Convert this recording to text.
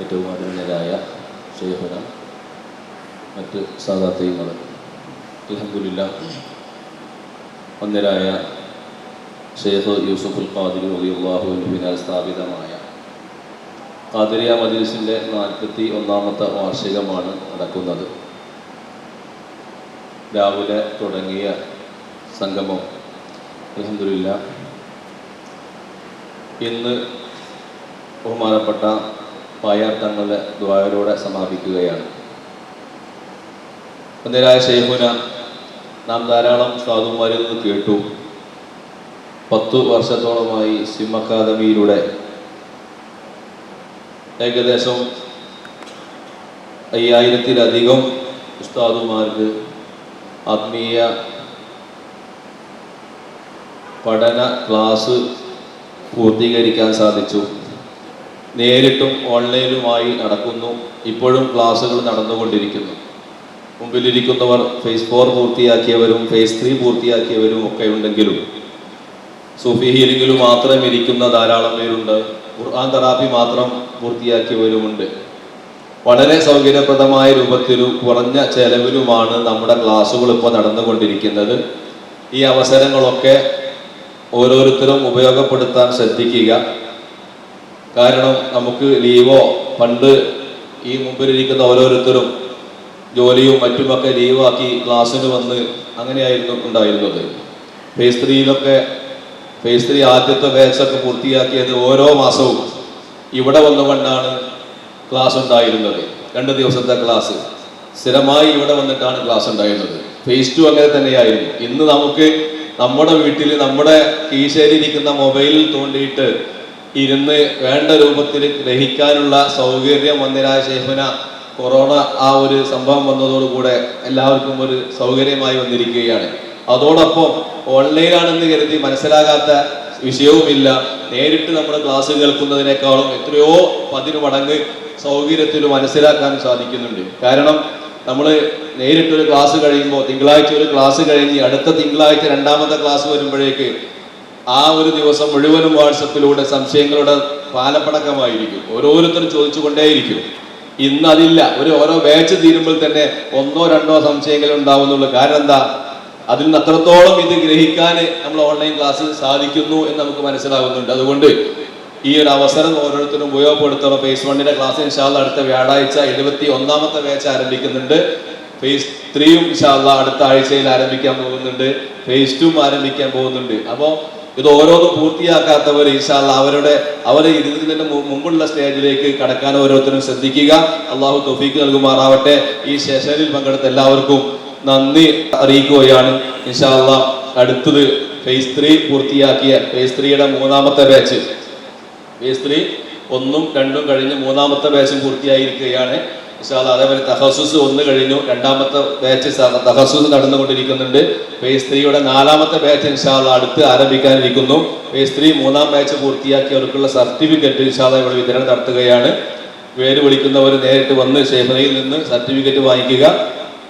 ഏറ്റവും ആദരണീയരായ ഷെയ്ഖുന മറ്റ് സാദാത്യങ്ങൾ അലഹമുല്ല ഒന്നരായ ഷെയ്ഖ് യൂസുഫുൽ ഖാദിർ സ്ഥാപിതമായ ഖാദിരിയ മജ്ലിസിന്റെ നാൽപ്പത്തി ഒന്നാമത്തെ വാർഷികമാണ് നടക്കുന്നത്. രാവിലെ തുടങ്ങിയ സംഗമം. അലഹമില്ല ഇന്ന് ബഹുമാനപ്പെട്ട പായാർ തങ്ങളുടെ ദ്വാരയിലൂടെ സമാപിക്കുകയാണ്. ഒന്നരായ ഷെയ്ഹുന നാം ധാരാളം സാധുമാരിൽ നിന്ന് കേട്ടു. പത്തു വർഷത്തോളമായി സിം അക്കാദമിയിലൂടെ ഏകദേശം അയ്യായിരത്തിലധികം ഉസ്താദുമാർക്ക് ആത്മീയ പഠന ക്ലാസ് പൂർത്തീകരിക്കാൻ സാധിച്ചു. നേരിട്ടും ഓൺലൈനുമായി നടക്കുന്നു. ഇപ്പോഴും ക്ലാസ്സുകൾ നടന്നുകൊണ്ടിരിക്കുന്നു. മുമ്പിലിരിക്കുന്നവർ ഫേസ് ഫോർ പൂർത്തിയാക്കിയവരും ഫേസ് ത്രീ പൂർത്തിയാക്കിയവരും ഒക്കെ ഉണ്ടെങ്കിലും സൂഫി ഹീലിംഗിൽ മാത്രം ഇരിക്കുന്ന ധാരാളം പേരുണ്ട്. ഖുർആൻ തെറാപ്പി മാത്രം പൂർത്തിയാക്കിയവരുമുണ്ട്. വളരെ സൗകര്യപ്രദമായ രൂപത്തിലും കുറഞ്ഞ ചെലവിലുമാണ് നമ്മുടെ ക്ലാസ്സുകൾ ഇപ്പോൾ നടന്നുകൊണ്ടിരിക്കുന്നത്. ഈ അവസരങ്ങളൊക്കെ ഓരോരുത്തരും ഉപയോഗപ്പെടുത്താൻ ശ്രദ്ധിക്കുക. കാരണം നമുക്ക് ലീവോ പണ്ട് ഈ മുമ്പിലിരിക്കുന്ന ഓരോരുത്തരും ജോലിയും മറ്റുമൊക്കെ ലീവാക്കി ക്ലാസ്സിന് വന്ന് അങ്ങനെയായിരുന്നു ഉണ്ടായിരുന്നത്. ഫേസ് ത്രീയിലൊക്കെ ഫേസ് ത്രീ ആദ്യത്തെ ബാച്ചൊക്കെ പൂർത്തിയാക്കിയത് ഓരോ മാസവും ഇവിടെ വന്നുകൊണ്ടാണ് ക്ലാസ് ഉണ്ടായിരുന്നത്. രണ്ട് ദിവസത്തെ ക്ലാസ് സ്ഥിരമായി ഇവിടെ വന്നിട്ടാണ് ക്ലാസ് ഉണ്ടായിരുന്നത്. ഫേസ് ടു അങ്ങനെ തന്നെയായിരുന്നു. ഇന്ന് നമുക്ക് നമ്മുടെ വീട്ടിൽ നമ്മുടെ കീശയിലിരിക്കുന്ന മൊബൈലിൽ തോണ്ടിയിട്ട് ഇരുന്ന് വേണ്ട രൂപത്തിൽ ഗ്രഹിക്കാനുള്ള സൗകര്യം വന്നിരായ ശേഷന കൊറോണ ആ ഒരു സംഭവം വന്നതോടുകൂടെ എല്ലാവർക്കും ഒരു സൗകര്യമായി വന്നിരിക്കുകയാണ്. അതോടൊപ്പം ഓൺലൈനാണെന്ന് കരുതി മനസ്സിലാകാത്ത വിഷയവുമില്ല. നേരിട്ട് നമ്മുടെ ക്ലാസ് കേൾക്കുന്നതിനേക്കാളും എത്രയോ പതിന് മടങ്ങ് സൗകര്യത്തിൽ മനസ്സിലാക്കാൻ സാധിക്കുന്നുണ്ട്. കാരണം നമ്മൾ നേരിട്ടൊരു ക്ലാസ് കഴിയുമ്പോൾ തിങ്കളാഴ്ച ഒരു ക്ലാസ് കഴിഞ്ഞ് അടുത്ത തിങ്കളാഴ്ച രണ്ടാമത്തെ ക്ലാസ് വരുമ്പോഴേക്ക് ആ ഒരു ദിവസം മുഴുവനും വാട്സപ്പിലൂടെ സംശയങ്ങളുടെ പാലപ്പടക്കമായിരിക്കും. ഓരോരുത്തരും ചോദിച്ചുകൊണ്ടേയിരിക്കും. ഇന്ന് അതില്ല ഒരു ഓരോ ബാച്ച് തീരുമ്പോൾ തന്നെ ഒന്നോ രണ്ടോ സംശയങ്ങൾ ഉണ്ടാവുന്നുള്ളൂ. കാരണം എന്താ? അതിൽ നിന്ന് അത്രത്തോളം ഇത് ഗ്രഹിക്കാൻ നമ്മൾ ഓൺലൈൻ ക്ലാസ് സാധിക്കുന്നു എന്ന് നമുക്ക് മനസ്സിലാകുന്നുണ്ട് അതുകൊണ്ട് ഈ ഒരു അവസരം ഓരോരുത്തരും ഉപയോഗപ്പെടുത്തണം ഫേസ് വണ്ണിന്റെ ക്ലാസ് ഇൻഷാല്ല അടുത്ത വ്യാഴാഴ്ച എഴുപത്തി ഒന്നാമത്തെ ബാച്ച് ആരംഭിക്കുന്നുണ്ട് ഫേസ് ത്രീയും ഇൻഷാല്ല അടുത്ത ആഴ്ചയിൽ ആരംഭിക്കാൻ പോകുന്നുണ്ട്. ഫേസ് ടൂം ആരംഭിക്കാൻ പോകുന്നുണ്ട്. അപ്പോൾ ഇത് ഓരോന്നും പൂർത്തിയാക്കാത്തവർ ഇൻഷാല്ല അവരുടെ അവരെ ഇതിന് മുമ്പുള്ള സ്റ്റേജിലേക്ക് കടക്കാൻ ഓരോരുത്തരും ശ്രദ്ധിക്കുക. അള്ളാഹു തൊഫീക്ക് നൽകുമാറാവട്ടെ. ഈ സെഷനിൽ പങ്കെടുത്ത എല്ലാവർക്കും നന്ദി അറിയിക്കുകയാണ്. ഇൻഷാല്ല അടുത്തത് ഫേസ് ത്രീ പൂർത്തിയാക്കിയ ഫേസ് ത്രീയുടെ മൂന്നാമത്തെ ബാച്ച് ഫേസ് ത്രീ ഒന്നും രണ്ടും കഴിഞ്ഞ് മൂന്നാമത്തെ ബാച്ചും പൂർത്തിയായിരിക്കുകയാണ്. ഇൻഷാല്ല അതേപോലെ തഹസൂസ് ഒന്ന് കഴിഞ്ഞു. രണ്ടാമത്തെ ബാച്ച് തഹസൂസ് നടന്നുകൊണ്ടിരിക്കുന്നുണ്ട്. ഫേസ് ത്രീയുടെ നാലാമത്തെ ബാച്ച് ഇൻഷാല്ല അടുത്ത് ആരംഭിക്കാനിരിക്കുന്നു. ഫേസ് ത്രീ മൂന്നാം ബാച്ച് പൂർത്തിയാക്കി അവർക്കുള്ള സർട്ടിഫിക്കറ്റ് ഇൻഷാല്ല ഇവിടെ വിതരണം നടത്തുകയാണ്. പേര് വിളിക്കുന്നവർ നേരിട്ട് വന്ന് ഷേഫനയിൽ നിന്ന് സർട്ടിഫിക്കറ്റ് വാങ്ങിക്കുക.